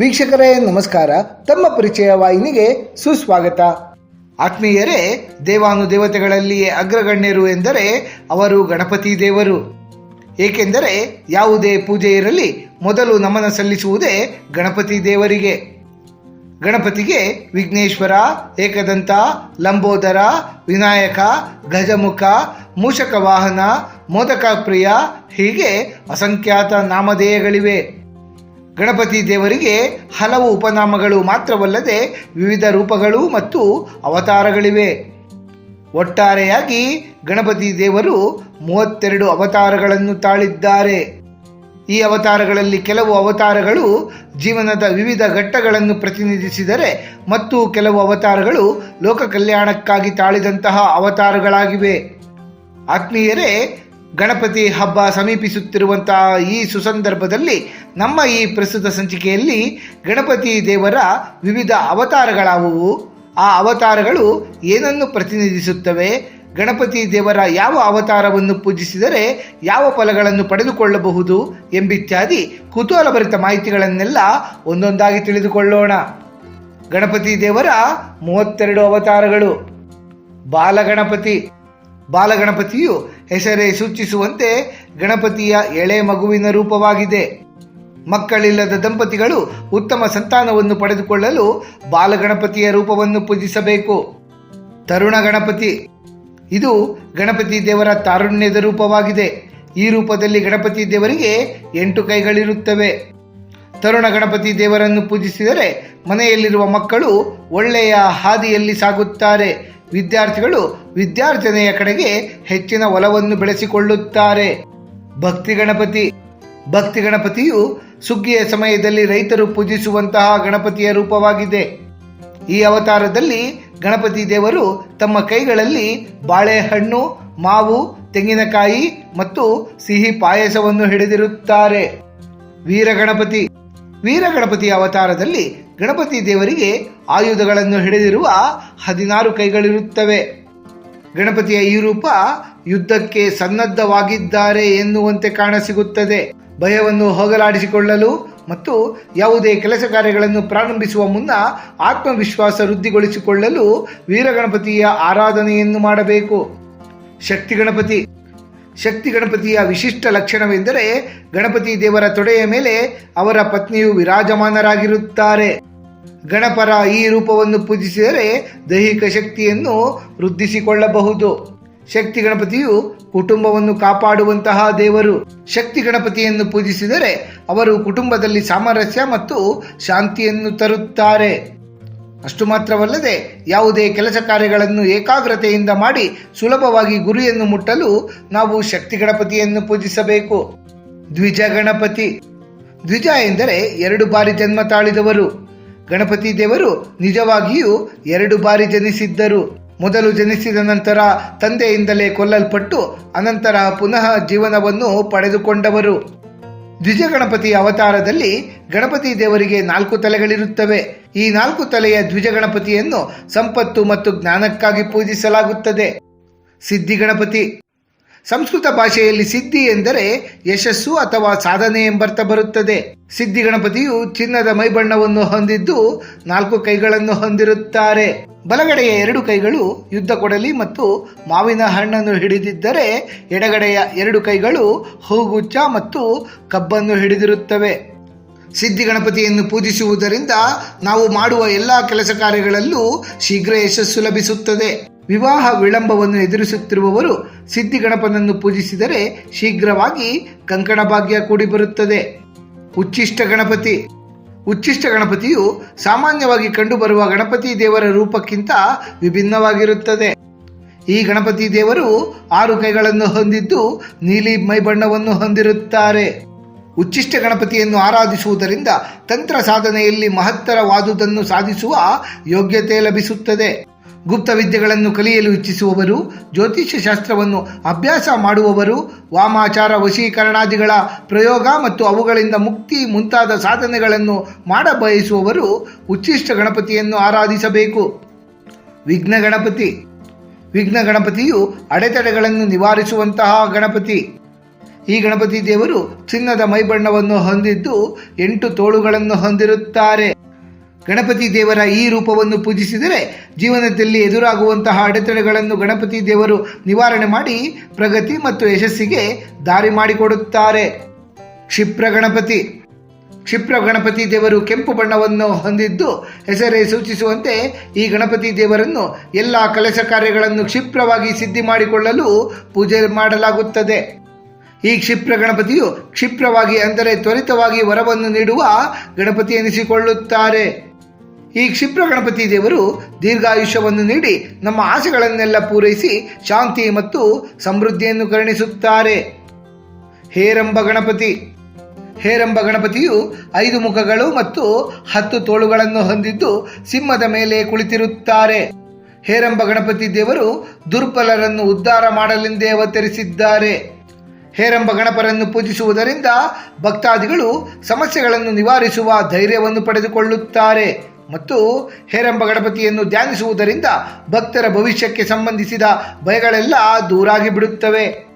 ವೀಕ್ಷಕರೇ, ನಮಸ್ಕಾರ. ತಮ್ಮ ಪರಿಚಯ ವಾಹಿನಿಗೆ ಸುಸ್ವಾಗತ. ಆತ್ಮೀಯರೇ, ದೇವಾನುದೇವತೆಗಳಲ್ಲಿಯೇ ಅಗ್ರಗಣ್ಯರು ಎಂದರೆ ಅವರು ಗಣಪತಿ ದೇವರು. ಏಕೆಂದರೆ ಯಾವುದೇ ಪೂಜೆ ಇರಲಿ, ಮೊದಲು ನಮನ ಸಲ್ಲಿಸುವುದೇ ಗಣಪತಿ ದೇವರಿಗೆ. ಗಣಪತಿಗೆ ವಿಘ್ನೇಶ್ವರ, ಏಕದಂತ, ಲಂಬೋದರ, ವಿನಾಯಕ, ಗಜಮುಖ, ಮೂಷಕ ವಾಹನ, ಮೋದಕ ಪ್ರಿಯ ಹೀಗೆ ಅಸಂಖ್ಯಾತ ನಾಮಧೇಯಗಳಿವೆ. ಗಣಪತಿ ದೇವರಿಗೆ ಹಲವು ಉಪನಾಮಗಳು ಮಾತ್ರವಲ್ಲದೆ ವಿವಿಧ ರೂಪಗಳು ಮತ್ತು ಅವತಾರಗಳಿವೆ. ಒಟ್ಟಾರೆಯಾಗಿ ಗಣಪತಿ ದೇವರು ಮೂವತ್ತೆರಡು ಅವತಾರಗಳನ್ನು ತಾಳಿದ್ದಾರೆ. ಈ ಅವತಾರಗಳಲ್ಲಿ ಕೆಲವು ಅವತಾರಗಳು ಜೀವನದ ವಿವಿಧ ಘಟ್ಟಗಳನ್ನು ಪ್ರತಿನಿಧಿಸಿದರೆ ಮತ್ತು ಕೆಲವು ಅವತಾರಗಳು ಲೋಕ ಕಲ್ಯಾಣಕ್ಕಾಗಿ ತಾಳಿದಂತಹ ಅವತಾರಗಳಾಗಿವೆ. ಆತ್ಮೀಯರೇ ಗಣಪತಿ ಹಬ್ಬ ಸಮೀಪಿಸುತ್ತಿರುವಂತಹ ಈ ಸುಸಂದರ್ಭದಲ್ಲಿ ನಮ್ಮ ಈ ಪ್ರಸ್ತುತ ಸಂಚಿಕೆಯಲ್ಲಿ ಗಣಪತಿ ದೇವರ ವಿವಿಧ ಅವತಾರಗಳಾವುವು. ಆ ಅವತಾರಗಳು ಏನನ್ನು ಪ್ರತಿನಿಧಿಸುತ್ತವೆ? ಗಣಪತಿ ದೇವರ ಯಾವ ಅವತಾರವನ್ನು ಪೂಜಿಸಿದರೆ ಯಾವ ಫಲಗಳನ್ನು ಪಡೆದುಕೊಳ್ಳಬಹುದು ಎಂಬಿತ್ಯಾದಿ ಕುತೂಹಲಭರಿತ ಮಾಹಿತಿಗಳನ್ನೆಲ್ಲ ಒಂದೊಂದಾಗಿ ತಿಳಿದುಕೊಳ್ಳೋಣ. ಗಣಪತಿ ದೇವರ ಮೂವತ್ತೆರಡು ಅವತಾರಗಳು. ಬಾಲಗಣಪತಿ ಬಾಲಗಣಪತಿಯು ಹೆಸರೇ ಸೂಚಿಸುವಂತೆ ಗಣಪತಿಯ ಎಳೆ ಮಗುವಿನ ರೂಪವಾಗಿದೆ. ಮಕ್ಕಳಿಲ್ಲದ ದಂಪತಿಗಳು ಉತ್ತಮ ಸಂತಾನವನ್ನು ಪಡೆದುಕೊಳ್ಳಲು ಬಾಲಗಣಪತಿಯ ರೂಪವನ್ನು ಪೂಜಿಸಬೇಕು. ತರುಣ ಗಣಪತಿ, ಇದು ಗಣಪತಿ ದೇವರ ತಾರುಣ್ಯದ ರೂಪವಾಗಿದೆ. ಈ ರೂಪದಲ್ಲಿ ಗಣಪತಿ ದೇವರಿಗೆ ಎಂಟು ಕೈಗಳಿರುತ್ತವೆ. ತರುಣ ಗಣಪತಿ ದೇವರನ್ನು ಪೂಜಿಸಿದರೆ ಮನೆಯಲ್ಲಿರುವ ಮಕ್ಕಳು ಒಳ್ಳೆಯ ಹಾದಿಯಲ್ಲಿ ಸಾಗುತ್ತಾರೆ. ವಿದ್ಯಾರ್ಥಿಗಳು ವಿದ್ಯಾರ್ಜನೆಯ ಕಡೆಗೆ ಹೆಚ್ಚಿನ ಒಲವನ್ನು ಬೆಳೆಸಿಕೊಳ್ಳುತ್ತಾರೆ. ಭಕ್ತಿ ಗಣಪತಿ. ಭಕ್ತಿ ಗಣಪತಿಯು ಸುಗ್ಗಿಯ ಸಮಯದಲ್ಲಿ ರೈತರು ಪೂಜಿಸುವಂತಹ ಗಣಪತಿಯ ರೂಪವಾಗಿದೆ. ಈ ಅವತಾರದಲ್ಲಿ ಗಣಪತಿ ದೇವರು ತಮ್ಮ ಕೈಗಳಲ್ಲಿ ಬಾಳೆಹಣ್ಣು, ಮಾವು, ತೆಂಗಿನಕಾಯಿ ಮತ್ತು ಸಿಹಿ ಪಾಯಸವನ್ನು ಹಿಡಿದಿರುತ್ತಾರೆ. ವೀರಗಣಪತಿ. ವೀರಗಣಪತಿಯ ಅವತಾರದಲ್ಲಿ ಗಣಪತಿ ದೇವರಿಗೆ ಆಯುಧಗಳನ್ನು ಹಿಡಿದಿರುವ ಹದಿನಾರು ಕೈಗಳಿರುತ್ತವೆ. ಗಣಪತಿಯ ಈ ರೂಪ ಯುದ್ಧಕ್ಕೆ ಸನ್ನದ್ಧವಾಗಿದ್ದಾರೆ ಎನ್ನುವಂತೆ ಕಾಣಸಿಗುತ್ತದೆ. ಭಯವನ್ನು ಹೋಗಲಾಡಿಸಿಕೊಳ್ಳಲು ಮತ್ತು ಯಾವುದೇ ಕೆಲಸ ಕಾರ್ಯಗಳನ್ನು ಪ್ರಾರಂಭಿಸುವ ಮುನ್ನ ಆತ್ಮವಿಶ್ವಾಸ ವೃದ್ಧಿಗೊಳಿಸಿಕೊಳ್ಳಲು ವೀರಗಣಪತಿಯ ಆರಾಧನೆಯನ್ನು ಮಾಡಬೇಕು. ಶಕ್ತಿ ಗಣಪತಿ ಶಕ್ತಿ ಗಣಪತಿಯ ವಿಶಿಷ್ಟ ಲಕ್ಷಣವೆಂದರೆ ಗಣಪತಿ ದೇವರ ತೊಡೆಯ ಮೇಲೆ ಅವರ ಪತ್ನಿಯು ವಿರಾಜಮಾನರಾಗಿರುತ್ತಾರೆ. ಗಣಪರ ಈ ರೂಪವನ್ನು ಪೂಜಿಸಿದರೆ ದೈಹಿಕ ಶಕ್ತಿಯನ್ನು ವೃದ್ಧಿಸಿಕೊಳ್ಳಬಹುದು. ಶಕ್ತಿ ಗಣಪತಿಯು ಕುಟುಂಬವನ್ನು ಕಾಪಾಡುವಂತಹ ದೇವರು. ಶಕ್ತಿ ಗಣಪತಿಯನ್ನು ಪೂಜಿಸಿದರೆ ಅವರು ಕುಟುಂಬದಲ್ಲಿ ಸಾಮರಸ್ಯ ಮತ್ತು ಶಾಂತಿಯನ್ನು ತರುತ್ತಾರೆ. ಅಷ್ಟು ಮಾತ್ರವಲ್ಲದೆ ಯಾವುದೇ ಕೆಲಸ ಕಾರ್ಯಗಳನ್ನು ಏಕಾಗ್ರತೆಯಿಂದ ಮಾಡಿ ಸುಲಭವಾಗಿ ಗುರಿಯನ್ನು ಮುಟ್ಟಲು ನಾವು ಶಕ್ತಿ ಗಣಪತಿಯನ್ನು ಪೂಜಿಸಬೇಕು. ದ್ವಿಜ ಗಣಪತಿ. ದ್ವಿಜ ಎಂದರೆ ಎರಡು ಬಾರಿ ಜನ್ಮ ತಾಳಿದವರು. ಗಣಪತಿ ದೇವರು ನಿಜವಾಗಿಯೂ ಎರಡು ಬಾರಿ ಜನಿಸಿದ್ದರು. ಮೊದಲು ಜನಿಸಿದ ನಂತರ ತಂದೆಯಿಂದಲೇ ಕೊಲ್ಲಲ್ಪಟ್ಟು ಅನಂತರ ಪುನಃ ಜೀವನವನ್ನು ಪಡೆದುಕೊಂಡವರು. ದ್ವಿಜ ಗಣಪತಿಯ ಅವತಾರದಲ್ಲಿ ಗಣಪತಿ ದೇವರಿಗೆ ನಾಲ್ಕು ತಲೆಗಳಿರುತ್ತವೆ. ಈ ನಾಲ್ಕು ತಲೆಯ ದ್ವಿಜ ಗಣಪತಿಯನ್ನು ಸಂಪತ್ತು ಮತ್ತು ಜ್ಞಾನಕ್ಕಾಗಿ ಪೂಜಿಸಲಾಗುತ್ತದೆ. ಸಿದ್ಧಿ ಗಣಪತಿ. ಸಂಸ್ಕೃತ ಭಾಷೆಯಲ್ಲಿ ಸಿದ್ಧಿ ಎಂದರೆ ಯಶಸ್ಸು ಅಥವಾ ಸಾಧನೆ ಎಂಬರ್ಥ ಬರುತ್ತದೆ. ಸಿದ್ಧಿ ಗಣಪತಿಯು ಚಿನ್ನದ ಮೈಬಣ್ಣವನ್ನು ಹೊಂದಿದ್ದು ನಾಲ್ಕು ಕೈಗಳನ್ನು ಹೊಂದಿರುತ್ತಾರೆ. ಬಲಗಡೆಯ ಎರಡು ಕೈಗಳು ಯುದ್ಧ ಕೊಡಲಿ ಮತ್ತು ಮಾವಿನ ಹಣ್ಣನ್ನು ಹಿಡಿದಿದ್ದರೆ ಎಡಗಡೆಯ ಎರಡು ಕೈಗಳು ಹೂಗುಚ್ಚ ಮತ್ತು ಕಬ್ಬನ್ನು ಹಿಡಿದಿರುತ್ತವೆ. ಸಿದ್ಧಿ ಗಣಪತಿಯನ್ನು ಪೂಜಿಸುವುದರಿಂದ ನಾವು ಮಾಡುವ ಎಲ್ಲ ಕೆಲಸ ಕಾರ್ಯಗಳಲ್ಲೂ ಶೀಘ್ರ ಯಶಸ್ಸು ಲಭಿಸುತ್ತದೆ. ವಿವಾಹ ವಿಳಂಬವನ್ನು ಎದುರಿಸುತ್ತಿರುವವರು ಸಿದ್ಧಿ ಗಣಪನನ್ನು ಪೂಜಿಸಿದರೆ ಶೀಘ್ರವಾಗಿ ಕಂಕಣ ಭಾಗ್ಯ ಕೂಡಿ ಬರುತ್ತದೆ ಉಚ್ಚಿಷ್ಟ ಗಣಪತಿ. ಉಚ್ಚಿಷ್ಟ ಗಣಪತಿಯು ಸಾಮಾನ್ಯವಾಗಿ ಕಂಡುಬರುವ ಗಣಪತಿ ದೇವರ ರೂಪಕ್ಕಿಂತ ವಿಭಿನ್ನವಾಗಿರುತ್ತದೆ. ಈ ಗಣಪತಿ ದೇವರು ಆರು ಕೈಗಳನ್ನು ಹೊಂದಿದ್ದು ನೀಲಿ ಮೈಬಣ್ಣವನ್ನು ಹೊಂದಿರುತ್ತಾರೆ. ಉಚ್ಚಿಷ್ಟ ಗಣಪತಿಯನ್ನು ಆರಾಧಿಸುವುದರಿಂದ ತಂತ್ರ ಸಾಧನೆಯಲ್ಲಿ ಮಹತ್ತರವಾದುದನ್ನು ಸಾಧಿಸುವ ಯೋಗ್ಯತೆ ಲಭಿಸುತ್ತದೆ. ಗುಪ್ತ ವಿದ್ಯೆಗಳನ್ನು ಕಲಿಯಲು ಇಚ್ಛಿಸುವವರು ಜ್ಯೋತಿಷ್ಯ ಶಾಸ್ತ್ರವನ್ನು ಅಭ್ಯಾಸ ಮಾಡುವವರು, ವಾಮಾಚಾರ ವಶೀಕರಣಾದಿಗಳ ಪ್ರಯೋಗ ಮತ್ತು ಅವುಗಳಿಂದ ಮುಕ್ತಿ ಮುಂತಾದ ಸಾಧನೆಗಳನ್ನು ಮಾಡಬಯಸುವವರು ಉಚ್ಚಿಷ್ಟ ಗಣಪತಿಯನ್ನು ಆರಾಧಿಸಬೇಕು. ವಿಘ್ನ ಗಣಪತಿ. ವಿಘ್ನ ಗಣಪತಿಯು ಅಡೆತಡೆಗಳನ್ನು ನಿವಾರಿಸುವಂತಹ ಗಣಪತಿ. ಈ ಗಣಪತಿ ದೇವರು ಚಿನ್ನದ ಮೈಬಣ್ಣವನ್ನು ಹೊಂದಿದ್ದು ಎಂಟು ತೋಳುಗಳನ್ನು ಹೊಂದಿರುತ್ತಾರೆ. ಗಣಪತಿ ದೇವರ ಈ ರೂಪವನ್ನು ಪೂಜಿಸಿದರೆ ಜೀವನದಲ್ಲಿ ಎದುರಾಗುವಂತಹ ಅಡೆತಡೆಗಳನ್ನು ಗಣಪತಿ ದೇವರು ನಿವಾರಣೆ ಮಾಡಿ ಪ್ರಗತಿ ಮತ್ತು ಯಶಸ್ಸಿಗೆ ದಾರಿ ಮಾಡಿಕೊಡುತ್ತಾರೆ. ಕ್ಷಿಪ್ರ ಗಣಪತಿ. ಕ್ಷಿಪ್ರ ಗಣಪತಿ ದೇವರು ಕೆಂಪು ಬಣ್ಣವನ್ನು ಹೊಂದಿದ್ದು ಹೆಸರೇ ಸೂಚಿಸುವಂತೆ ಈ ಗಣಪತಿ ದೇವರನ್ನು ಎಲ್ಲ ಕೆಲಸ ಕಾರ್ಯಗಳನ್ನು ಕ್ಷಿಪ್ರವಾಗಿ ಸಿದ್ಧಿ ಮಾಡಿಕೊಳ್ಳಲು ಪೂಜೆ ಮಾಡಲಾಗುತ್ತದೆ. ಈ ಕ್ಷಿಪ್ರ ಗಣಪತಿಯು ಕ್ಷಿಪ್ರವಾಗಿ ಅಂದರೆ ತ್ವರಿತವಾಗಿ ವರವನ್ನು ನೀಡುವ ಗಣಪತಿ ಎನಿಸಿಕೊಳ್ಳುತ್ತಾರೆ. ಈ ಕ್ಷಿಪ್ರ ಗಣಪತಿ ದೇವರು ದೀರ್ಘಾಯುಷ್ಯವನ್ನು ನೀಡಿ ನಮ್ಮ ಆಸೆಗಳನ್ನೆಲ್ಲ ಪೂರೈಸಿ ಶಾಂತಿ ಮತ್ತು ಸಮೃದ್ಧಿಯನ್ನು ಕರುಣಿಸುತ್ತಾರೆ. ಹೇರಂಬ ಗಣಪತಿ. ಹೇರಂಬ ಗಣಪತಿಯು ಐದು ಮುಖಗಳು ಮತ್ತು ಹತ್ತು ತೋಳುಗಳನ್ನು ಹೊಂದಿದ್ದು ಸಿಂಹದ ಮೇಲೆ ಕುಳಿತಿರುತ್ತಾರೆ. ಹೇರಂಬ ಗಣಪತಿ ದೇವರು ದುರ್ಬಲರನ್ನು ಉದ್ಧಾರ ಮಾಡಲೆಂದೇ ಅವತರಿಸಿದ್ದಾರೆ. ಹೇರಂಬ ಗಣಪರನ್ನು ಪೂಜಿಸುವುದರಿಂದ ಭಕ್ತಾದಿಗಳು ಸಮಸ್ಯೆಗಳನ್ನು ನಿವಾರಿಸುವ ಧೈರ್ಯವನ್ನು ಪಡೆದುಕೊಳ್ಳುತ್ತಾರೆ. ಮತ್ತು ಹೇರಂಬ ಗಣಪತಿಯನ್ನು ಧ್ಯಾನಿಸುವುದರಿಂದ ಭಕ್ತರ ಭವಿಷ್ಯಕ್ಕೆ ಸಂಬಂಧಿಸಿದ ಭಯಗಳೆಲ್ಲ ದೂರಾಗಿ ಬಿಡುತ್ತವೆ.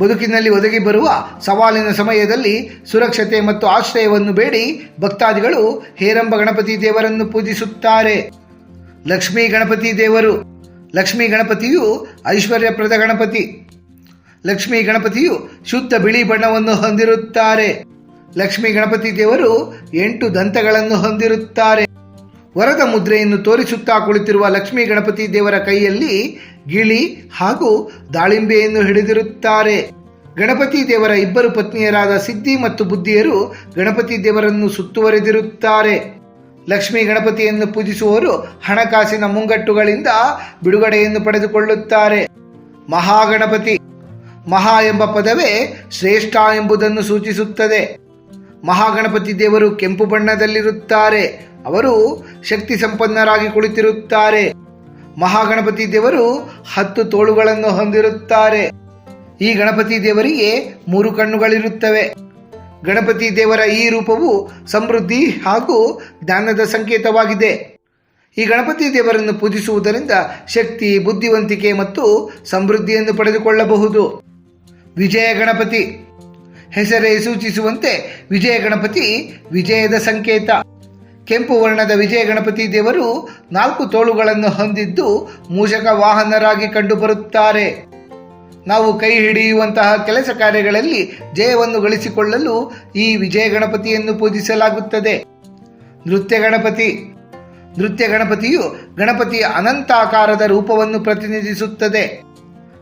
ಬದುಕಿನಲ್ಲಿ ಒದಗಿ ಬರುವ ಸವಾಲಿನ ಸಮಯದಲ್ಲಿ ಸುರಕ್ಷತೆ ಮತ್ತು ಆಶ್ರಯವನ್ನು ಬೇಡಿ ಭಕ್ತಾದಿಗಳು ಹೇರಂಬ ಗಣಪತಿ ದೇವರನ್ನು ಪೂಜಿಸುತ್ತಾರೆ. ಲಕ್ಷ್ಮೀ ಗಣಪತಿ ದೇವರು, ಲಕ್ಷ್ಮೀ ಗಣಪತಿಯು ಐಶ್ವರ್ಯಪ್ರದ ಗಣಪತಿ. ಲಕ್ಷ್ಮೀ ಗಣಪತಿಯು ಶುದ್ಧ ಬಿಳಿ ಬಣ್ಣವನ್ನು ಹೊಂದಿರುತ್ತಾರೆ. ಲಕ್ಷ್ಮೀ ಗಣಪತಿ ದೇವರು ಎಂಟು ದಂತಗಳನ್ನು ಹೊಂದಿರುತ್ತಾರೆ. ವರದ ಮುದ್ರೆಯನ್ನು ತೋರಿಸುತ್ತಾ ಕುಳಿತಿರುವ ಲಕ್ಷ್ಮೀ ಗಣಪತಿ ದೇವರ ಕೈಯಲ್ಲಿ ಗಿಳಿ ಹಾಗೂ ದಾಳಿಂಬೆಯನ್ನು ಹಿಡಿದಿರುತ್ತಾರೆ. ಗಣಪತಿ ದೇವರ ಇಬ್ಬರು ಪತ್ನಿಯರಾದ ಸಿದ್ಧಿ ಮತ್ತು ಬುದ್ಧಿಯರು ಗಣಪತಿ ದೇವರನ್ನು ಸುತ್ತುವರೆದಿರುತ್ತಾರೆ. ಲಕ್ಷ್ಮೀ ಗಣಪತಿಯನ್ನು ಪೂಜಿಸುವವರು ಹಣಕಾಸಿನ ಮುಂಗಟ್ಟುಗಳಿಂದ ಬಿಡುಗಡೆಯನ್ನು ಪಡೆದುಕೊಳ್ಳುತ್ತಾರೆ. ಮಹಾಗಣಪತಿ, ಮಹಾ ಎಂಬ ಪದವೇ ಶ್ರೇಷ್ಠ ಎಂಬುದನ್ನು ಸೂಚಿಸುತ್ತದೆ. ಮಹಾಗಣಪತಿ ದೇವರು ಕೆಂಪು ಬಣ್ಣದಲ್ಲಿರುತ್ತಾರೆ. ಅವರು ಶಕ್ತಿ ಸಂಪನ್ನರಾಗಿ ಕುಳಿತಿರುತ್ತಾರೆ. ಮಹಾಗಣಪತಿ ದೇವರು ಹತ್ತು ತೋಳುಗಳನ್ನು ಹೊಂದಿರುತ್ತಾರೆ. ಈ ಗಣಪತಿ ದೇವರಿಗೆ ಮೂರು ಕಣ್ಣುಗಳಿರುತ್ತವೆ. ಗಣಪತಿ ದೇವರ ಈ ರೂಪವು ಸಮೃದ್ಧಿ ಹಾಗೂ ಜ್ಞಾನದ ಸಂಕೇತವಾಗಿದೆ. ಈ ಗಣಪತಿ ದೇವರನ್ನು ಪೂಜಿಸುವುದರಿಂದ ಶಕ್ತಿ, ಬುದ್ಧಿವಂತಿಕೆ ಮತ್ತು ಸಮೃದ್ಧಿಯನ್ನು ಪಡೆದುಕೊಳ್ಳಬಹುದು. ವಿಜಯ ಗಣಪತಿ. ಹೆಸರೇ ಸೂಚಿಸುವಂತೆ ವಿಜಯ ಗಣಪತಿ ವಿಜಯದ ಸಂಕೇತ. ಕೆಂಪು ವರ್ಣದ ವಿಜಯ ಗಣಪತಿ ದೇವರು ನಾಲ್ಕು ತೋಳುಗಳನ್ನು ಹೊಂದಿದ್ದು ಮೂಷಕ ವಾಹನರಾಗಿ ಕಂಡುಬರುತ್ತಾರೆ. ನಾವು ಕೈ ಹಿಡಿಯುವಂತಹ ಕೆಲಸ ಕಾರ್ಯಗಳಲ್ಲಿ ಜಯವನ್ನು ಗಳಿಸಿಕೊಳ್ಳಲು ಈ ವಿಜಯ ಗಣಪತಿಯನ್ನು ಪೂಜಿಸಲಾಗುತ್ತದೆ. ನೃತ್ಯ ಗಣಪತಿ. ನೃತ್ಯ ಗಣಪತಿಯು ಗಣಪತಿಯ ಅನಂತಾಕಾರದ ರೂಪವನ್ನು ಪ್ರತಿನಿಧಿಸುತ್ತದೆ.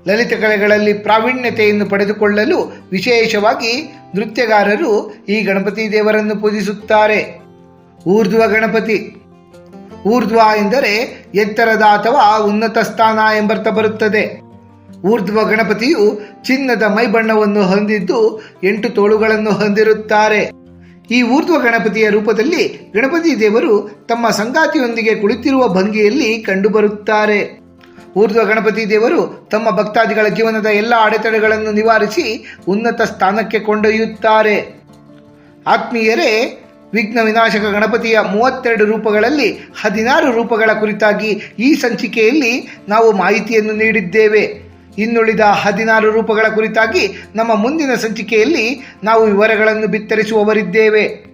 ಲಲಿತ ಕಲೆಗಳಲ್ಲಿ ಪ್ರಾವೀಣ್ಯತೆಯನ್ನು ಪಡೆದುಕೊಳ್ಳಲು ವಿಶೇಷವಾಗಿ ನೃತ್ಯಗಾರರು ಈ ಗಣಪತಿ ದೇವರನ್ನು ಪೂಜಿಸುತ್ತಾರೆ. ಊರ್ಧ್ವ ಗಣಪತಿ. ಊರ್ಧ್ವ ಎಂದರೆ ಎತ್ತರದ ಅಥವಾ ಉನ್ನತ ಸ್ಥಾನ ಎಂಬರ್ಥ ಬರುತ್ತದೆ. ಊರ್ಧ್ವ ಗಣಪತಿಯು ಚಿನ್ನದ ಮೈಬಣ್ಣವನ್ನು ಹೊಂದಿದ್ದು ಎಂಟು ತೋಳುಗಳನ್ನು ಹೊಂದಿರುತ್ತಾರೆ. ಈ ಊರ್ಧ್ವ ಗಣಪತಿಯ ರೂಪದಲ್ಲಿ ಗಣಪತಿ ದೇವರು ತಮ್ಮ ಸಂಗಾತಿಯೊಂದಿಗೆ ಕುಳಿತಿರುವ ಭಂಗಿಯಲ್ಲಿ ಕಂಡುಬರುತ್ತಾರೆ. ಊರ್ಧ್ವ ಗಣಪತಿ ದೇವರು ತಮ್ಮ ಭಕ್ತಾದಿಗಳ ಜೀವನದ ಎಲ್ಲ ಅಡೆತಡೆಗಳನ್ನು ನಿವಾರಿಸಿ ಉನ್ನತ ಸ್ಥಾನಕ್ಕೆ ಕೊಂಡೊಯ್ಯುತ್ತಾರೆ. ಆತ್ಮೀಯರೇ, ವಿಘ್ನ ವಿನಾಶಕ ಗಣಪತಿಯ ಮೂವತ್ತೆರಡು ರೂಪಗಳಲ್ಲಿ ಹದಿನಾರು ರೂಪಗಳ ಕುರಿತಾಗಿ ಈ ಸಂಚಿಕೆಯಲ್ಲಿ ನಾವು ಮಾಹಿತಿಯನ್ನು ನೀಡಿದ್ದೇವೆ. ಇನ್ನುಳಿದ ಹದಿನಾರು ರೂಪಗಳ ಕುರಿತಾಗಿ ನಮ್ಮ ಮುಂದಿನ ಸಂಚಿಕೆಯಲ್ಲಿ ನಾವು ವಿವರಗಳನ್ನು ಬಿತ್ತರಿಸುವವರಿದ್ದೇವೆ.